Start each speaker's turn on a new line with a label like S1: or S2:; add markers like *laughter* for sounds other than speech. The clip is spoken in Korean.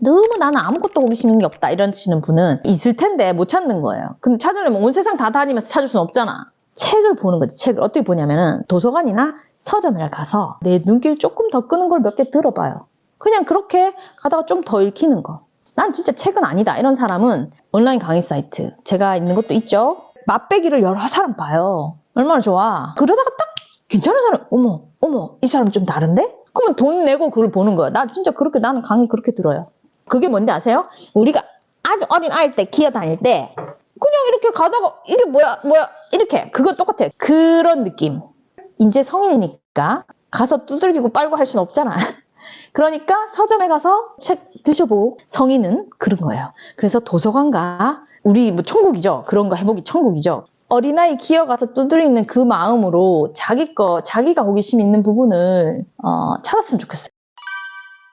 S1: 너무 나는 아무것도 호기심 있는 게 없다 이러시는 분은 있을 텐데 못 찾는 거예요. 근데 찾으려면 온 세상 다 다니면서 찾을 수는 없잖아. 책을 보는 거지. 책을 어떻게 보냐면은 도서관이나 서점에 가서 내 눈길 조금 더 끄는 걸 몇 개 들어봐요. 그냥 그렇게 가다가 좀 더 읽히는 거. 난 진짜 책은 아니다. 이런 사람은 온라인 강의 사이트 제가 있는 것도 있죠. 맛배기를 여러 사람 봐요. 얼마나 좋아. 그러다가 딱 괜찮은 사람, 어머, 어머, 이 사람 좀 다른데? 그러면 돈 내고 그걸 보는 거야. 나 진짜 그렇게, 나는 강의 그렇게 들어요. 그게 뭔지 아세요? 우리가 아주 어린 아이일 때 기어 다닐 때 그냥 이렇게 가다가 이게 뭐야, 뭐야, 이렇게. 그거 똑같아. 그런 느낌. 이제 성인이니까 가서 두들기고 빨고 할 수는 없잖아. *laughs* 그러니까 서점에 가서 책 드셔보고 성인은 그런 거예요. 그래서 도서관가 우리 뭐 천국이죠. 그런 거 해보기 천국이죠. 어린아이 기어가서 두드리는 그 마음으로 자기 거, 자기가 호기심 있는 부분을 어, 찾았으면 좋겠어요.